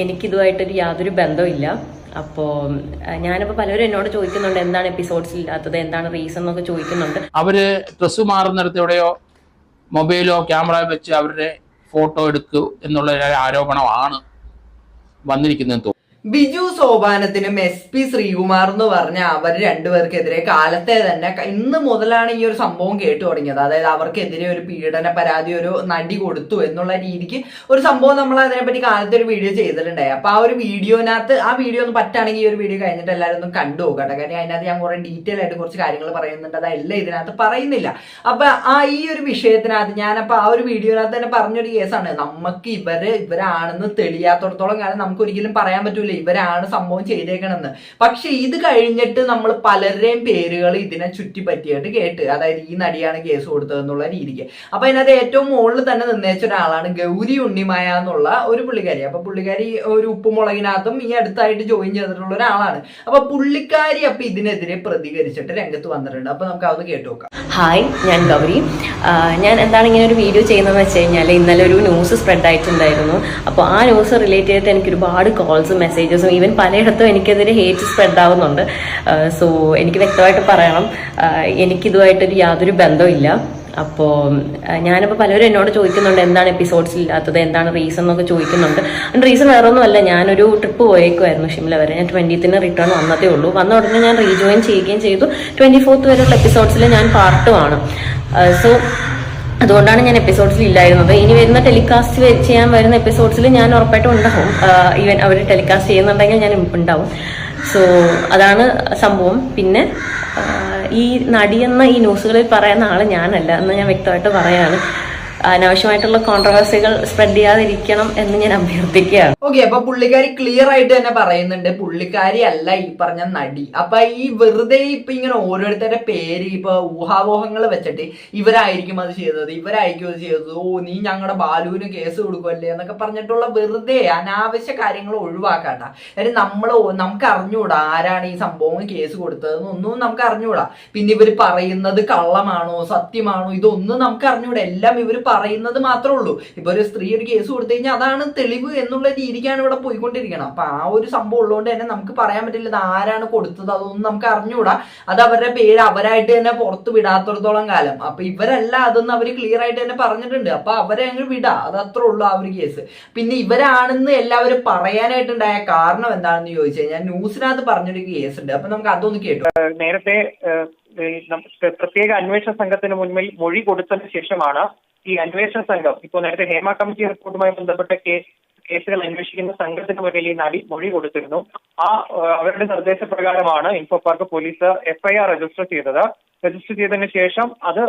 എനിക്കിതുമായിട്ടൊരു യാതൊരു ബന്ധമില്ല അപ്പോൾ ഞാനിപ്പോൾ പലരും എന്നോട് ചോദിക്കുന്നുണ്ട് എന്താണ് എപ്പിസോഡ്സ് ഇല്ലാത്തത് എന്താണ് റീസൺ എന്നൊക്കെ ചോദിക്കുന്നുണ്ട്. അവർ ഡ്രസ്സ് മാറുന്നിടത്തെവിടെയോ മൊബൈലോ ക്യാമറ വെച്ച് അവരുടെ ഫോട്ടോ എടുക്കൂ എന്നുള്ള ആരോപണമാണ് വന്നിരിക്കുന്നതെന്ന് തോന്നുന്നു. ബിജു സോപാനത്തിനും എസ് പി ശ്രീകുമാർ എന്ന് പറഞ്ഞ അവർ രണ്ടുപേർക്കെതിരെ കാലത്തെ തന്നെ ഇന്ന് മുതലാണ് ഈ ഒരു സംഭവം കേട്ടു തുടങ്ങിയത്. അതായത് അവർക്കെതിരെ ഒരു പീഡന പരാതി ഒരു നടി കൊടുത്തു എന്നുള്ള രീതിക്ക് ഒരു സംഭവം നമ്മൾ അതിനെപ്പറ്റി കാലത്തെ ഒരു വീഡിയോ ചെയ്തിട്ടുണ്ടായി. അപ്പൊ ആ ഒരു വീഡിയോനകത്ത് ആ വീഡിയോ ഒന്ന് പറ്റുകയാണെങ്കിൽ ഈ ഒരു വീഡിയോ കഴിഞ്ഞിട്ട് എല്ലാവരും ഒന്ന് കണ്ടു നോക്കട്ടെ കാര്യം അതിനകത്ത് ഞാൻ കുറെ ഡീറ്റെയിൽ ആയിട്ട് കുറച്ച് കാര്യങ്ങൾ പറയുന്നുണ്ട്. അതെല്ലാം ഇതിനകത്ത് പറയുന്നില്ല. അപ്പൊ ആ ഈ ഒരു വിഷയത്തിനകത്ത് ഞാനപ്പോ ആ ഒരു വീഡിയോനകത്ത് തന്നെ പറഞ്ഞൊരു കേസാണ് നമുക്ക് ഇവർ ഇവരാണെന്ന് തെളിയാത്തടത്തോളം കാലം നമുക്ക് ഒരിക്കലും പറയാൻ പറ്റൂല. ഇവരാണ് സംഭവം ചെയ്തേക്കണെന്ന് പക്ഷെ ഇത് കഴിഞ്ഞിട്ട് നമ്മൾ പലരുടെയും പേരുകൾ ഇതിനെ ചുറ്റിപ്പറ്റിയായിട്ട് കേട്ട് അതായത് ഈ നടിയാണ് കേസ് കൊടുത്തതെന്നുള്ള രീതിക്ക്. അപ്പൊ അതിനകത്ത് ഏറ്റവും മുകളിൽ തന്നെ നിന്നേച്ച ഒരാളാണ് ഗൗരി ഉണ്ണിമായ എന്നുള്ള ഒരു പുള്ളിക്കാരി. അപ്പൊ പുള്ളിക്കാരി ഒരു ഉപ്പുമുളകിനകത്തും ഈ അടുത്തായിട്ട് ജോയിൻ ചെയ്തിട്ടുള്ള ഒരാളാണ്. അപ്പൊ പുള്ളിക്കാരി അപ്പൊ ഇതിനെതിരെ പ്രതികരിച്ചിട്ട് രംഗത്ത് വന്നിട്ടുണ്ട്. അപ്പൊ നമുക്ക് അതൊന്ന് കേട്ടു നോക്കാം. ഹായ് ഞാൻ ഗൗരി. ഞാൻ എന്താണ് ഇങ്ങനെ ഒരു വീഡിയോ ചെയ്യുന്നതെന്ന് വെച്ച് കഴിഞ്ഞാൽ ഇന്നലെ ഒരു ന്യൂസ് സ്പ്രെഡ് ആയിട്ടുണ്ടായിരുന്നു അപ്പോൾ ആ ന്യൂസ് റിലേറ്റ് ചെയ്തിട്ട് എനിക്ക് ഒരുപാട് കോൾസും മെസ്സേജസും ഈവൻ പലയിടത്തും എനിക്കെതിരെ ഹേറ്റ് സ്പ്രെഡ് ആവുന്നുണ്ട്. സോ എനിക്ക് വ്യക്തമായിട്ട് പറയണം. എനിക്കിതുമായിട്ടൊരു യാതൊരു ബന്ധമില്ല അപ്പോൾ ഞാനിപ്പോൾ പലരും എന്നോട് ചോദിക്കുന്നുണ്ട് എന്താണ് എപ്പിസോഡ്സ് ഇല്ലാത്തത്? എന്താണ് റീസൺ എന്നൊക്കെ ചോദിക്കുന്നുണ്ട്. അതിന്റെ റീസൺ വേറെ ഒന്നുമല്ല ഞാനൊരു ട്രിപ്പ് പോയേക്കുമായിരുന്നു ഷിംല വരെ. ഞാൻ ട്വന്റീത്തിന് റിട്ടേൺ വന്നതേ ഉള്ളൂ. വന്ന ഉടനെ ഞാൻ റീജോയിൻ ചെയ്യുകയും ചെയ്തു. ട്വന്റി ഫോർത്ത് വരെയുള്ള എപ്പിസോഡ്സിൽ ഞാൻ പാർട്ടുമാണ് സോ അതുകൊണ്ടാണ് ഞാൻ എപ്പിസോഡ്സിൽ ഇല്ലായിരുന്നത്. ഇനി വരുന്ന ടെലികാസ്റ്റ് ചെയ്യാൻ വരുന്ന എപ്പിസോഡ്സിൽ ഞാൻ ഉറപ്പായിട്ടും ഉണ്ടാവും. ഈവൻ അവർ ടെലികാസ്റ്റ് ചെയ്യുന്നുണ്ടെങ്കിൽ ഞാൻ ഉണ്ടാവും. സോ അതാണ് സംഭവം. പിന്നെ ഈ നടിയെന്ന ഈ ന്യൂസുകളിൽ പറയുന്ന ആൾ ഞാനല്ല എന്ന് ഞാൻ വ്യക്തമായിട്ട് പറയാണ്. അനാവശ്യമായിട്ടുള്ള കോൺട്രവേഴ്സികൾ സ്പ്രെഡ് ചെയ്യാതിരിക്കണം എന്ന് ഞാൻ അഭ്യർത്ഥിക്കുകയാണ്. ഓക്കെ അപ്പൊ പുള്ളിക്കാരി ക്ലിയർ ആയിട്ട് തന്നെ പറയുന്നുണ്ട്. പുള്ളിക്കാരി അല്ല ഈ പറഞ്ഞ നടി. അപ്പൊ ഈ വെറുതെ ഇപ്പൊ ഇങ്ങനെ ഓരോരുത്തരുടെ പേര് ഇപ്പൊ ഊഹാപോഹങ്ങൾ വെച്ചിട്ട് ഇവരായിരിക്കും അത് ചെയ്തത് ഇവരായിരിക്കും അത് ചെയ്തത്. ഓ നീ ഞങ്ങളുടെ ബാലുവിന് കേസ് കൊടുക്കുമല്ലേ എന്നൊക്കെ പറഞ്ഞിട്ടുള്ള വെറുതെ അനാവശ്യ കാര്യങ്ങൾ ഒഴിവാക്കാട്ട. കാര്യം നമ്മൾ നമുക്ക് അറിഞ്ഞൂടാ ആരാണ് ഈ സംഭവം കേസ് കൊടുത്തതെന്നൊന്നും നമുക്ക് അറിഞ്ഞൂടാ. പിന്നെ ഇവർ പറയുന്നത് കള്ളമാണോ സത്യമാണോ ഇതൊന്നും നമുക്ക് അറിഞ്ഞൂടാ. എല്ലാം ഇവർ പറയുന്നത് മാത്രമേ ഉള്ളൂ. ഇപ്പൊ ഒരു സ്ത്രീ ഒരു കേസ് കൊടുത്തു കഴിഞ്ഞാൽ അതാണ് തെളിവ് എന്നുള്ള രീതിക്കാണ് ഇവിടെ പോയിക്കൊണ്ടിരിക്കണം അപ്പൊ ആ ഒരു സംഭവം ഉള്ളതുകൊണ്ട് തന്നെ നമുക്ക് പറയാൻ പറ്റില്ല ആരാണ് കൊടുത്തത് അതൊന്നും നമുക്ക് അറിഞ്ഞുകൂടാ. അത് അവരുടെ പേര് അവരായിട്ട് തന്നെ പുറത്ത് വിടാത്തടത്തോളം കാലം. അപ്പൊ ഇവരല്ല അതൊന്നും അവർ ക്ലിയർ ആയിട്ട് തന്നെ പറഞ്ഞിട്ടുണ്ട്. അപ്പൊ അവരെ അങ്ങ് വിടാ. അത് അത്രേ ഉള്ളൂ ആ ഒരു കേസ്. പിന്നെ ഇവരാണെന്ന് എല്ലാവരും പറയാനായിട്ടുണ്ടായ കാരണം എന്താണെന്ന് ചോദിച്ചു കഴിഞ്ഞാൽ ന്യൂസിനകത്ത് പറഞ്ഞൊരു കേസ് ഉണ്ട് അപ്പൊ നമുക്ക് അതൊന്ന് കേട്ടു. നേരത്തെ പ്രത്യേക അന്വേഷണ സംഘത്തിന് മുന്നിൽ മൊഴി കൊടുത്തതിന് ശേഷമാണ് ഈ അന്വേഷണ സംഘം ഇപ്പോൾ നേരത്തെ ഹേമ കമ്മിറ്റി റിപ്പോർട്ടുമായി ബന്ധപ്പെട്ട കേസ് കേസുകൾ അന്വേഷിക്കുന്ന സംഘത്തിന് മുന്നിൽ ഈ നടി മൊഴി കൊടുത്തിരുന്നു. ആ അവരുടെ നിർദ്ദേശപ്രകാരമാണ് info park police FIR register ചെയ്തത്. രജിസ്റ്റർ ചെയ്തതിന് ശേഷം അത്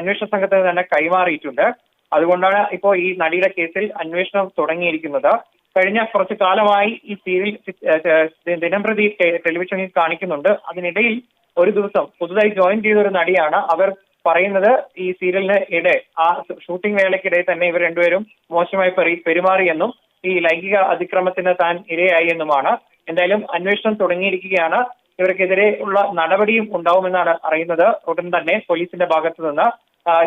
അന്വേഷണ സംഘത്തിന് തന്നെ കൈമാറിയിട്ടുണ്ട്. അതുകൊണ്ടാണ് ഇപ്പോൾ ഈ നടിയുടെ കേസിൽ അന്വേഷണം തുടങ്ങിയിരിക്കുന്നത്. കഴിഞ്ഞ കുറച്ചു കാലമായി ഈ സീരിയൽ ദിനംപ്രതി ടെലിവിഷനിൽ കാണിക്കുന്നുണ്ട്. അതിനിടയിൽ ഒരു ദിവസം പുതുതായി ജോയിൻ ചെയ്ത ഒരു നടിയാണ്. അവർ പറയുന്നത് ഈ സീരിയലിന് ഇടെ ആ ഷൂട്ടിംഗ് വേളയ്ക്കിടെ തന്നെ ഇവർ രണ്ടുപേരും മോശമായി പെരുമാറിയെന്നും ഈ ലൈംഗിക അതിക്രമത്തിന് താൻ ഇരയായി എന്നുമാണ്. എന്തായാലും അന്വേഷണം തുടങ്ങിയിരിക്കുകയാണ്. ഇവർക്കെതിരെ ഉള്ള നടപടിയും ഉണ്ടാവുമെന്നാണ് അറിയുന്നത്. ഉടൻ തന്നെ പോലീസിന്റെ ഭാഗത്തു നിന്ന്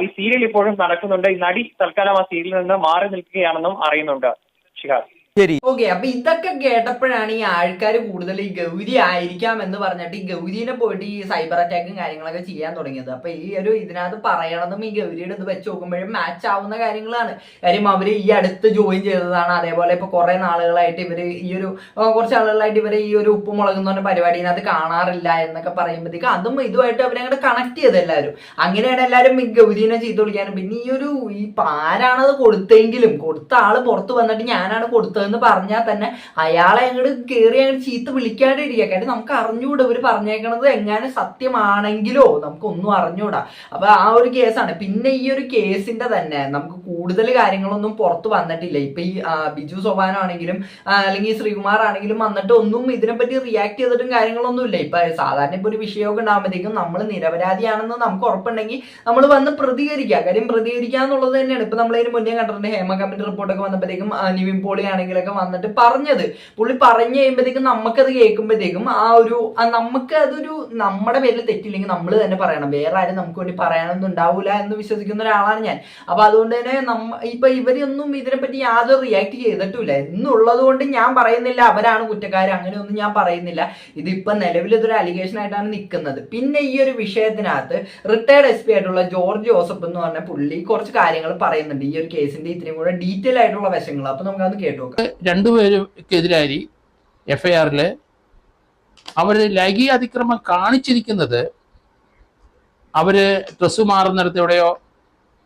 ഈ സീരിയൽ ഇപ്പോഴും നടക്കുന്നുണ്ട്. ഈ നടി തൽക്കാലം ആ സീരിയലിൽ നിന്ന് മാറി നിൽക്കുകയാണെന്നും അറിയുന്നുണ്ട്. ഷിഹാസ് ഓക്കെ അപ്പൊ ഇതൊക്കെ കേട്ടപ്പോഴാണ് ഈ ആൾക്കാർ കൂടുതൽ ഈ ഗൗരി ആയിരിക്കാം എന്ന് പറഞ്ഞിട്ട് ഈ ഗൗരിനെ പോയിട്ട് ഈ സൈബർ അറ്റാക്കും കാര്യങ്ങളൊക്കെ ചെയ്യാൻ തുടങ്ങിയത്. അപ്പൊ ഈ ഒരു ഇതിനകത്ത് പറയണതും ഈ ഗൗരിയുടെ ഇത് വെച്ച് നോക്കുമ്പോഴും മാച്ച് ആവുന്ന കാര്യങ്ങളാണ്. കാര്യം അവർ ഈ അടുത്ത് ജോയിൻ ചെയ്തതാണ്. അതേപോലെ ഇപ്പൊ കുറെ നാളുകളായിട്ട് ഇവർ ഈ ഒരു കുറച്ച് ആളുകളായിട്ട് ഇവർ ഈ ഒരു ഉപ്പ് മുളകുന്ന പറഞ്ഞ പരിപാടിനകത്ത് കാണാറില്ല എന്നൊക്കെ പറയുമ്പോഴത്തേക്ക് അതും ഇതുമായിട്ട് അവരെ അങ്ങോട്ട് കണക്ട് ചെയ്ത് എല്ലാവരും. അങ്ങനെയാണ് എല്ലാവരും ഈ ഗൗരിനെ ചെയ്തു വിളിക്കാനും. പിന്നെ ഈ ഒരു ഈ പാരാണത് കൊടുത്തെങ്കിലും കൊടുത്ത ആൾ പുറത്ത് വന്നിട്ട് ഞാനാണ് കൊടുത്തതെന്ന് പറഞ്ഞാൽ തന്നെ അയാളെ അങ്ങോട്ട് കയറി അങ്ങോട്ട് ചീത്ത വിളിക്കാണ്ടിരിക്കുക. കാര്യം നമുക്ക് അറിഞ്ഞുകൂടാ ഇവർ പറഞ്ഞേക്കണത് എങ്ങനെ സത്യമാണെങ്കിലോ. നമുക്കൊന്നും അറിഞ്ഞുകൂടാ അപ്പൊ ആ ഒരു കേസാണ്. പിന്നെ ഈ ഒരു കേസിന്റെ തന്നെ നമുക്ക് കൂടുതൽ കാര്യങ്ങളൊന്നും പുറത്ത് വന്നിട്ടില്ല. ഇപ്പൊ ഈ ബിജു സോപാനം ആണെങ്കിലും അല്ലെങ്കിൽ ശ്രീകുമാർ ആണെങ്കിലും വന്നിട്ട് ഒന്നും ഇതിനെപ്പറ്റി റിയാക്ട് ചെയ്തിട്ടും കാര്യങ്ങളൊന്നും ഇല്ല ഇപ്പൊ സാധാരണ ഇപ്പൊ ഒരു വിഷയമൊക്കെ ഉണ്ടാകുമ്പോഴത്തേക്കും നമ്മൾ നിരപരാധിയാണെന്ന് നമുക്ക് ഉറപ്പുണ്ടെങ്കിൽ നമ്മൾ വന്ന് പ്രതികരിക്കുക. കാര്യം പ്രതികരിക്കുക എന്നുള്ളത് തന്നെയാണ്. ഇപ്പൊ നമ്മൾ ഇതിന് മുന്നേ കണ്ടിട്ടുണ്ട് ഹേമ കമ്മിറ്റി റിപ്പോർട്ടൊക്കെ വന്നപ്പോഴത്തേക്കും നിവിൻ പോളി ആണെങ്കിലൊക്കെ വന്നിട്ട് പറഞ്ഞത്. പുള്ളി പറഞ്ഞു കഴിയുമ്പോഴത്തേക്കും നമുക്കത് കേൾക്കുമ്പോഴത്തേക്കും ആ ഒരു നമുക്ക് അതൊരു നമ്മുടെ പേരിൽ തെറ്റില്ലെങ്കിൽ നമ്മൾ തന്നെ പറയണം. വേറെ ആരും നമുക്ക് വേണ്ടി പറയാനൊന്നും ഉണ്ടാവില്ല എന്ന് വിശ്വസിക്കുന്ന ഒരാളാണ് ഞാൻ. അപ്പൊ അതുകൊണ്ട് തന്നെ നമ്മ ഇപ്പൊ ഇവരൊന്നും ഇതിനെപ്പറ്റി യാതൊരു റിയാക്ട് ചെയ്തിട്ടില്ല. എന്നുള്ളത് കൊണ്ട് ഞാൻ പറയുന്നില്ല. അവരാണ് കുറ്റക്കാർ അങ്ങനെയൊന്നും ഞാൻ പറയുന്നില്ല. ഇതിപ്പോ നിലവിൽ ഇതൊരു അലിഗേഷൻ ആയിട്ടാണ് നിൽക്കുന്നത് പിന്നെ ഈ ഒരു വിഷയത്തിനകത്ത് റിട്ടയർഡ് എസ് പി ആയിട്ടുള്ള ജോർജ് ജോസഫ് എന്ന് പറഞ്ഞ പുള്ളി കുറച്ച് കാര്യങ്ങൾ പറയുന്നുണ്ട്. ഈ ഒരു കേസിന്റെ ഇത്രയും കൂടെ ഡീറ്റെയിൽ ആയിട്ടുള്ള വശങ്ങൾ. അപ്പൊ നമുക്ക് അത് കേട്ടു നോക്കാം. രണ്ടുപേർക്കെതിരായി എഫ് ഐ ആറിൽ അവർ ലൈംഗിക അതിക്രമം കാണിച്ചിരിക്കുന്നത് അവർ ഡ്രസ്സ് മാറുന്നിടത്ത് എവിടെയോ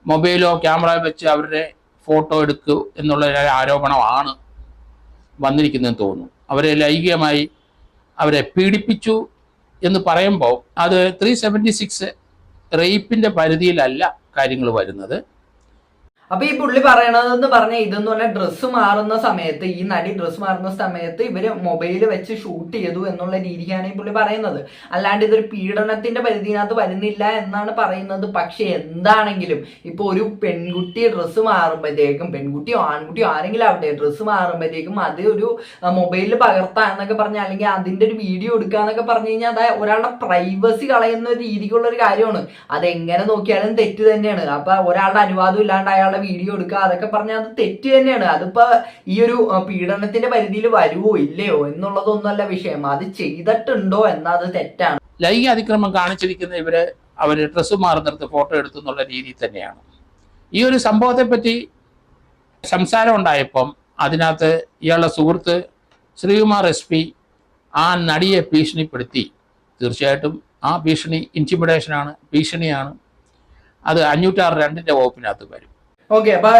മൊബൈലോ ക്യാമറ വെച്ച് അവരുടെ ഫോട്ടോ എടുക്കൂ എന്നുള്ള ആരോപണമാണ് വന്നിരിക്കുന്നതെന്ന് തോന്നുന്നു. അവരെ ലൈംഗികമായി അവരെ പീഡിപ്പിച്ചു എന്ന് പറയുമ്പോൾ അത് ത്രീ സെവന്റി സിക്സ് റേപ്പിന്റെ പരിധിയിലല്ല കാര്യങ്ങൾ വരുന്നത്. അപ്പൊ ഈ പുള്ളി പറയണതെന്ന് പറഞ്ഞ ഇതെന്ന് പറഞ്ഞാൽ ഡ്രസ്സ് മാറുന്ന സമയത്ത് ഈ നടി ഡ്രസ്സ് മാറുന്ന സമയത്ത് ഇവർ മൊബൈൽ വെച്ച് ഷൂട്ട് ചെയ്തു എന്നുള്ള രീതിയാണ് ഈ പുള്ളി പറയുന്നത്. അല്ലാണ്ട് ഇതൊരു പീഡനത്തിന്റെ പരിധിനകത്ത് വരുന്നില്ല എന്നാണ് പറയുന്നത്. പക്ഷെ എന്താണെങ്കിലും ഇപ്പൊ ഒരു പെൺകുട്ടി ഡ്രസ്സ് മാറുമ്പോഴത്തേക്കും പെൺകുട്ടിയോ ആൺകുട്ടിയോ ആരെങ്കിലും ആവട്ടെ ഡ്രസ്സ് മാറുമ്പോഴത്തേക്കും അത് ഒരു മൊബൈലിൽ പകർത്താ എന്നൊക്കെ പറഞ്ഞാൽ അല്ലെങ്കിൽ അതിന്റെ ഒരു വീഡിയോ എടുക്കുക എന്നൊക്കെ പറഞ്ഞു കഴിഞ്ഞാൽ അതായത് ഒരാളുടെ പ്രൈവസി കളയുന്ന രീതിക്കുള്ള ഒരു കാര്യമാണ്. അതെങ്ങനെ നോക്കിയാലും തെറ്റ് തന്നെയാണ്. അപ്പൊ ഒരാളുടെ അനുവാദം ഇല്ലാണ്ട് വീഡിയോ എടുക്കുക അതൊക്കെ പറഞ്ഞാൽ അത് തെറ്റ് തന്നെയാണ്. അതിപ്പോ ഈ ഒരു പീഡനത്തിന്റെ പരിധിയിൽ വരുവോ ഇല്ലയോ എന്നുള്ളതൊന്നുമല്ല വിഷയം. അത് ചെയ്തിട്ടുണ്ടോ എന്നാ അത് തെറ്റാണ്. ലൈംഗിക അതിക്രമം കാണിച്ചിരിക്കുന്ന ഇവർ അവർ ഡ്രസ്സ് മാറുന്നിടത്ത് ഫോട്ടോ എടുത്തു എന്നുള്ള രീതിയിൽ തന്നെയാണ്. ഈ ഒരു സംഭവത്തെ പറ്റി സംസാരം ഉണ്ടായപ്പം അതിനകത്ത് ഇയാളുടെ സുഹൃത്ത് ശ്രീകുമാർ എസ് പി ആ നടിയെ ഭീഷണിപ്പെടുത്തി. തീർച്ചയായിട്ടും ആ ഭീഷണി ഇന്റിമിഡേഷനാണ് ഭീഷണിയാണ്. അത് അഞ്ഞൂറ്റാറ് രണ്ടിന്റെ വകുപ്പിനകത്ത് വരും. ഓക്കെ അപ്പൊ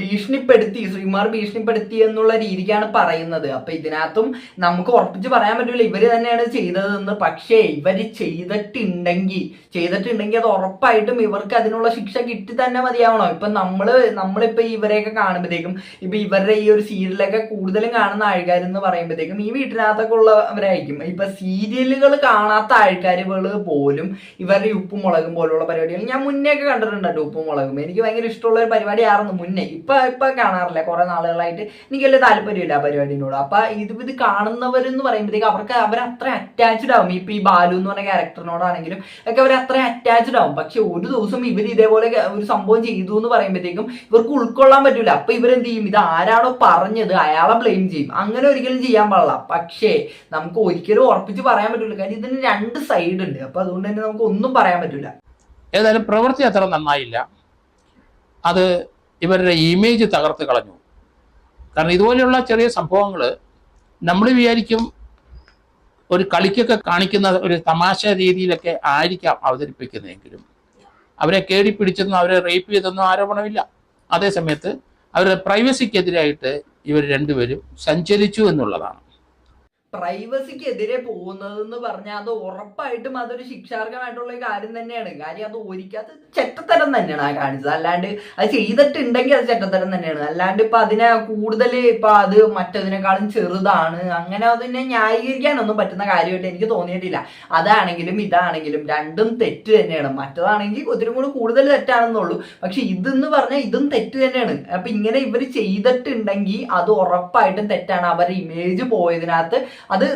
ഭീഷണിപ്പെടുത്തി ശ്രീമാർ ഭീഷണിപ്പെടുത്തി എന്നുള്ള രീതിക്കാണ് പറയുന്നത്. അപ്പൊ ഇതിനകത്തും നമുക്ക് ഉറപ്പിച്ച് പറയാൻ പറ്റില്ല ഇവർ തന്നെയാണ് ചെയ്തതെന്ന്. പക്ഷേ ഇവർ ചെയ്തിട്ടുണ്ടെങ്കിൽ ചെയ്തിട്ടുണ്ടെങ്കിൽ അത് ഉറപ്പായിട്ടും ഇവർക്ക് അതിനുള്ള ശിക്ഷ കിട്ടി തന്നെ മതിയാവണം. ഇപ്പൊ നമ്മൾ നമ്മളിപ്പോ ഇവരെയൊക്കെ കാണുമ്പോഴത്തേക്കും ഇപ്പൊ ഇവരുടെ ഈ ഒരു സീരിയലൊക്കെ കൂടുതലും കാണുന്ന ആൾക്കാരെന്ന് പറയുമ്പോഴത്തേക്കും ഈ വീട്ടിനകത്തൊക്കെ ഉള്ളവരായിരിക്കും. ഇപ്പൊ സീരിയലുകൾ കാണാത്ത ആൾക്കാരുകൾ പോലും ഇവരുടെ ഉപ്പും മുളകും പോലുള്ള പരിപാടികൾ. ഞാൻ മുന്നേ ഒക്കെ കണ്ടിട്ടുണ്ട് ഉപ്പും മുളകും. എനിക്ക് ഭയങ്കര ഇഷ്ടമുള്ള ഒരു പരിപാടിയായിരുന്നു മുന്നേ. ഇപ്പൊ ഇപ്പൊ കാണാറില്ല? കുറെ നാളുകളായിട്ട് എനിക്ക് വലിയ താല്പര്യമില്ല ആ പരിപാടിനോട്. അപ്പൊ ഇത് ഇത് കാണുന്നവരെന്ന് പറയുമ്പോഴത്തേക്ക് അവർക്ക് അവർ അത്ര അറ്റാച്ച്ഡ് ആവും. ഇപ്പൊ ഈ ബാലു എന്ന് പറഞ്ഞ ക്യാരക്ടറിനോടാണെങ്കിലും ഒക്കെ അവർ അത്ര അറ്റാച്ച്ഡ് ആവും. പക്ഷെ ഒരു ദിവസം ഇവർ ഇതേപോലെ ഒരു സംഭവം ചെയ്തു എന്ന് പറയുമ്പോഴത്തേക്കും ഇവർക്ക് ഉൾക്കൊള്ളാൻ പറ്റൂല. അപ്പൊ ഇവരെന്ത് ചെയ്യും ഇത് ആരാണോ പറഞ്ഞത് അയാളെ ബ്ലെയിം ചെയ്യും. അങ്ങനെ ഒരിക്കലും ചെയ്യാൻ പാടില്ല. പക്ഷേ നമുക്ക് ഒരിക്കലും ഉറപ്പിച്ച് പറയാൻ പറ്റൂല. കാര്യം ഇതിന് രണ്ട് സൈഡ് ഉണ്ട്. അപ്പൊ അതുകൊണ്ട് തന്നെ നമുക്ക് ഒന്നും പറയാൻ പറ്റൂല. ഏതായാലും പ്രവൃത്തി അത്ര നന്നായില്ല. അത് ഇവരുടെ ഇമേജ് തകർത്ത് കളഞ്ഞു. കാരണം ഇതുപോലെയുള്ള ചെറിയ സംഭവങ്ങൾ നമ്മൾ വിചാരിക്കും ഒരു കളിക്കൊക്കെ കാണിക്കുന്ന ഒരു തമാശ രീതിയിലൊക്കെ ആയിരിക്കാം അവതരിപ്പിക്കുന്നതെങ്കിലും. അവരെ കേടി പിടിച്ചതെന്നും അവരെ റേപ്പ് ചെയ്തെന്നും ആരോപണമില്ല. അതേസമയത്ത് അവരുടെ പ്രൈവസിക്കെതിരായിട്ട് ഇവർ രണ്ടുപേരും സഞ്ചരിച്ചു എന്നുള്ളതാണ്. പ്രൈവസിക്കെതിരെ പോകുന്നതെന്ന് പറഞ്ഞാൽ അത് ഉറപ്പായിട്ടും അതൊരു ശിക്ഷാർഹമായിട്ടുള്ള കാര്യം തന്നെയാണ്. കാര്യം അത് ഒരിക്കത് ചെറ്റത്തരം തന്നെയാണ് ആ കാണിച്ചത്. അല്ലാണ്ട് അത് ചെയ്തിട്ടുണ്ടെങ്കിൽ അത് ചെറ്റത്തരം തന്നെയാണ്. അല്ലാണ്ട് ഇപ്പൊ അതിനെ കൂടുതൽ ഇപ്പൊ അത് മറ്റതിനേക്കാളും ചെറുതാണ്. അങ്ങനെ അതിനെ ന്യായീകരിക്കാനൊന്നും പറ്റുന്ന കാര്യമായിട്ട് എനിക്ക് തോന്നിയിട്ടില്ല. അതാണെങ്കിലും ഇതാണെങ്കിലും രണ്ടും തെറ്റ് തന്നെയാണ്. മറ്റതാണെങ്കിൽ ഒത്തിരി കൂടി കൂടുതൽ തെറ്റാണെന്നുള്ളൂ. പക്ഷെ ഇതെന്ന് പറഞ്ഞാൽ ഇതും തെറ്റ് തന്നെയാണ്. അപ്പൊ ഇങ്ങനെ ഇവർ ചെയ്തിട്ടുണ്ടെങ്കിൽ അത് ഉറപ്പായിട്ടും തെറ്റാണ്. അവരുടെ ഇമേജ് പോയതിനകത്ത് അത്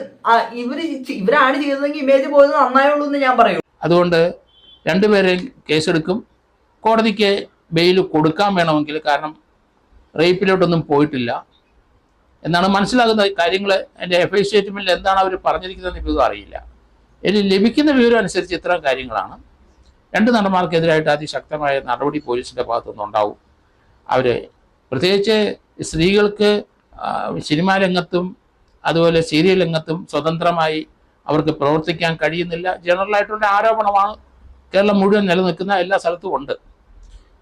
ഇവർ ഇവരാണ് ചെയ്തതെങ്കിൽ ഇമേജ് പോയത് നന്നായുള്ളൂ എന്ന് ഞാൻ പറയൂ. അതുകൊണ്ട് രണ്ടുപേരെയും കേസെടുക്കും. കോടതിക്ക് ബെയിൽ കൊടുക്കാൻ വേണമെങ്കിൽ കാരണം റേപ്പിലോട്ടൊന്നും പോയിട്ടില്ല. എന്നാണ് മനസ്സിലാകുന്ന കാര്യങ്ങൾ എന്റെ എഫ് ഐ സ്റ്റേറ്റ്മെന്റിൽ എന്താണ് അവർ പറഞ്ഞിരിക്കുന്നത് ഇപ്പോൾ അറിയില്ല. ഇനി ലഭിക്കുന്ന വിവരം അനുസരിച്ച് ഇത്തരം കാര്യങ്ങളാണ്. രണ്ട് നടന്മാർക്കെതിരായിട്ട് അതിശക്തമായ നടപടി പോലീസിന്റെ ഭാഗത്തുനിന്ന് ഉണ്ടാവും. അവർ പ്രത്യേകിച്ച് സ്ത്രീകൾക്ക് സിനിമാ രംഗത്തും അതുപോലെ സീരിയൽ രംഗത്തും സ്വതന്ത്രമായി അവർക്ക് പ്രവർത്തിക്കാൻ കഴിയുന്നില്ല. ജനറൽ ആയിട്ടുള്ള ആരോപണമാണ് കേരളം മുഴുവൻ നിലനിൽക്കുന്ന എല്ലാ സ്ഥലത്തും ഉണ്ട്.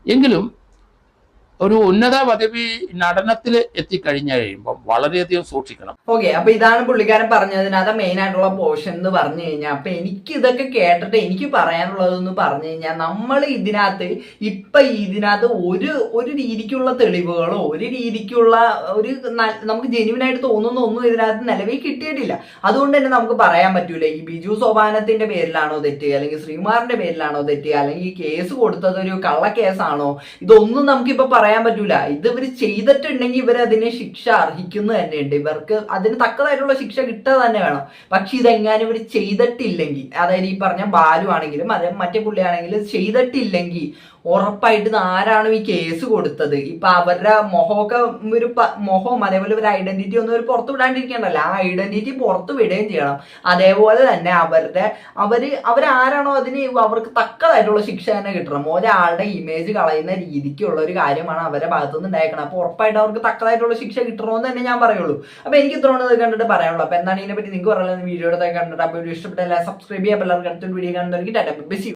എങ്കിലും ഒരു ഉന്നത പദവി നടനത്തിൽ എത്തിക്കഴിഞ്ഞു കഴിയുമ്പോൾ വളരെയധികം സൂക്ഷിക്കണം. ഓക്കെ അപ്പൊ ഇതാണ് പുള്ളിക്കാരൻ പറഞ്ഞതിനകത്ത് മെയിൻ ആയിട്ടുള്ള പോർഷൻ എന്ന് പറഞ്ഞു കഴിഞ്ഞാൽ അപ്പൊ എനിക്ക് ഇതൊക്കെ കേട്ടിട്ട് എനിക്ക് പറയാനുള്ളതെന്ന് പറഞ്ഞു കഴിഞ്ഞാൽ നമ്മൾ ഇതിനകത്ത് ഇപ്പൊ ഇതിനകത്ത് ഒരു ഒരു രീതിക്കുള്ള തെളിവുകളോ ഒരു രീതിക്കുള്ള ഒരു നമുക്ക് ജെന്യുവൻ ആയിട്ട് തോന്നുന്ന ഒന്നും ഇതിനകത്ത് നിലവിൽ കിട്ടിയിട്ടില്ല. അതുകൊണ്ട് തന്നെ നമുക്ക് പറയാൻ പറ്റൂല ഈ ബിജു സോപാനത്തിന്റെ പേരിലാണോ തെറ്റ് അല്ലെങ്കിൽ ശ്രീകുമാറിന്റെ പേരിലാണോ തെറ്റ് അല്ലെങ്കിൽ കേസ് കൊടുത്തത് ഒരു കള്ളക്കേസാണോ ഇതൊന്നും നമുക്കിപ്പോ പറയാൻ പറ്റൂല. ഇത് ഇവർ ചെയ്തിട്ടുണ്ടെങ്കിൽ ഇവർ അതിന് ശിക്ഷ അർഹിക്കുന്നു തന്നെയുണ്ട്. ഇവർക്ക് അതിന് തക്കതായിട്ടുള്ള ശിക്ഷ കിട്ടുക തന്നെ വേണം. പക്ഷെ ഇതെങ്ങാനും ഇവർ ചെയ്തിട്ടില്ലെങ്കിൽ അതായത് ഈ പറഞ്ഞ ബാലു ആണെങ്കിലും അതെ മറ്റേ പുള്ളിയാണെങ്കിലും ചെയ്തിട്ടില്ലെങ്കിൽ ഉറപ്പായിട്ട് ആരാണോ ഈ കേസ് കൊടുത്തത്. ഇപ്പൊ അവരുടെ മൊഹമൊക്കെ ഒരു മൊഹവും അതേപോലെ ഒരു ഐഡന്റിറ്റി ഒന്നും ഒരു പുറത്ത് വിടാണ്ടിരിക്കണ്ടല്ലോ. ആ ഐഡന്റിറ്റി പുറത്ത് വിടുകയും ചെയ്യണം. അതേപോലെ തന്നെ അവരുടെ അവർ അവരാരാണോ അതിന് അവർക്ക് തക്കതായിട്ടുള്ള ശിക്ഷ തന്നെ കിട്ടണം. ഒരാളുടെ ഇമേജ് കളയുന്ന രീതിക്കുള്ള ഒരു കാര്യമാണ് അവരുടെ ഭാഗത്തുനിന്ന് ഉണ്ടായേക്കണം അപ്പൊ ഉറപ്പായിട്ട് അവർക്ക് തക്കതായിട്ടുള്ള ശിക്ഷ കിട്ടണമെന്ന് തന്നെ ഞാൻ പറയുള്ളൂ. അപ്പൊ എനിക്ക് ഇത്രയാണ് ഇത് കണ്ടിട്ട് പറയാനുള്ളൂ. അപ്പൊ എന്താണ് ഇതിനെ പറ്റി നിങ്ങൾക്ക് പറയാനുള്ള വീഡിയോ കണ്ടിട്ട്. അപ്പൊ ഇഷ്ടപ്പെട്ടല്ല ഇഷ്ടപ്പെട്ട സബ്സ്ക്രൈബ് ചെയ്യാൻ എല്ലാവർക്കും വീഡിയോ കാണുന്നവർക്ക് ടാറ്റ ബെസ്സി